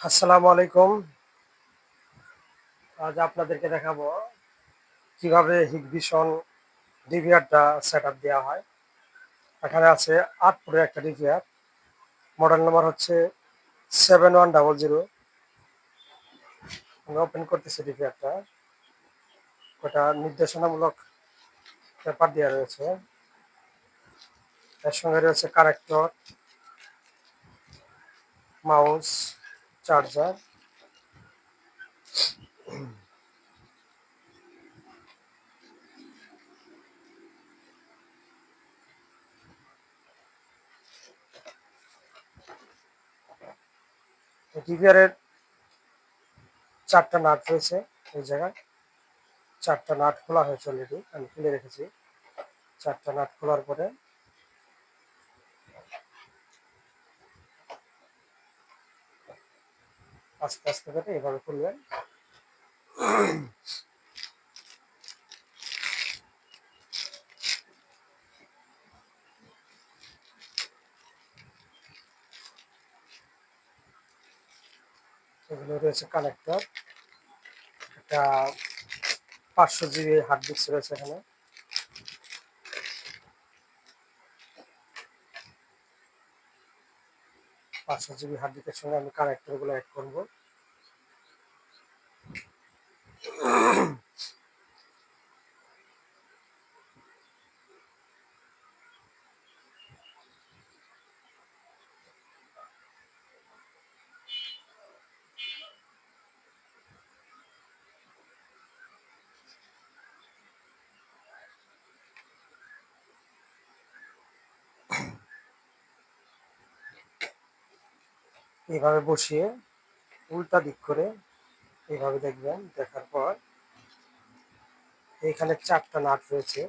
আসসালামু আলাইকুম। আজ আপনাদেরকে দেখাবো কীভাবে হিগভিশন ডিভিআরটা সেট আপ দেওয়া হয়। এখানে আছে আট পুরের একটা ডিভিআর মডেল নাম্বার হচ্ছে সেভেন ওয়ান ডাবল জিরো। আমি ওপেন করতেছি ডিভিআরটা ওটা নির্দেশনামূলক পেপার দেওয়া রয়েছে। এর সঙ্গে রয়েছে কারেক্টর মাউস চার্জার। ডিভিআরের চারটা নাট রয়েছে এই জায়গায়। চারটা নাট খোলা হয়েছে অলরেডি আমি খুলে রেখেছি। চারটা নাট খোলার পরে আস্তে আস্তে করে এভাবে খুলবেন এগুলো রয়েছে কানেক্টর একটা পাঁচশো জিবি হার্ড ডিস্ক রয়েছে এখানে। পাঁচশো জিবি হার্ড ডিস্কের সঙ্গে আমি কানেক্টরগুলো অ্যাড করব। এইভাবে বসিয়ে উল্টা দিক করে এভাবে দেখবেন দেখার পর এখানে চারটা নাট রয়েছে।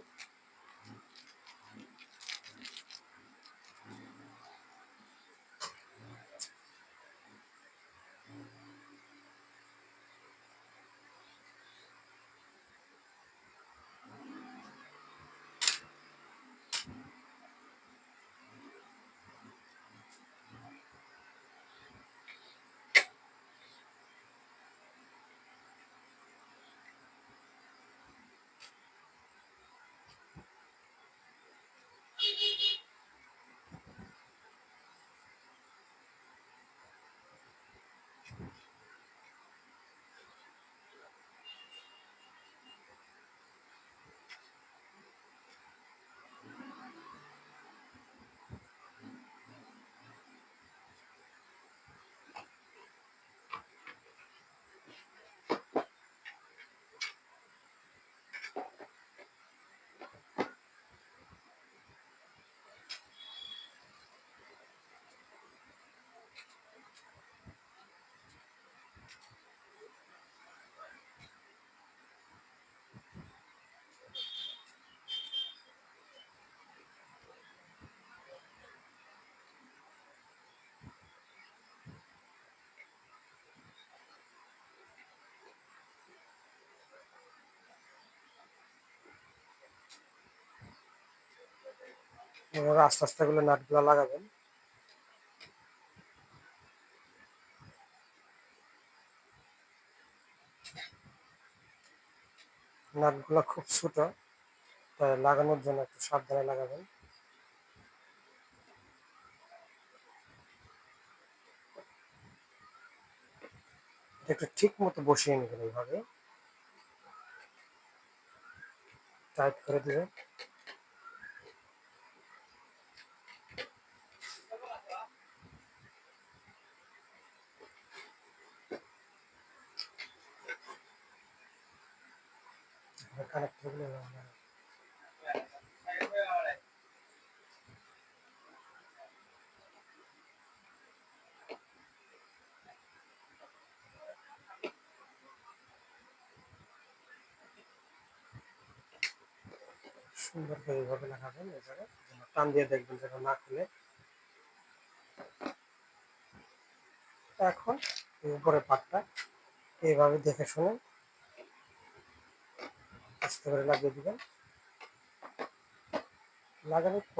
এভাবে আস্তে আস্তে গুলো নাটগুলো লাগাবেন। নাটগুলো খুব ছোট, তাই লাগানোর জন্য একটু সাবধানে লাগাবেন। একটু ঠিক মতো বসিয়ে নেবেন এইভাবে। টাইট করে দেবেন। সুন্দর করে এইভাবে লাগাবেন জায়গায় টান দিয়ে দেখবেন যেন না খুলে। এখন উপরের পাটটা এইভাবে দেখে শুনে আস্তে করে লাগিয়ে দিবেন। লাগানোর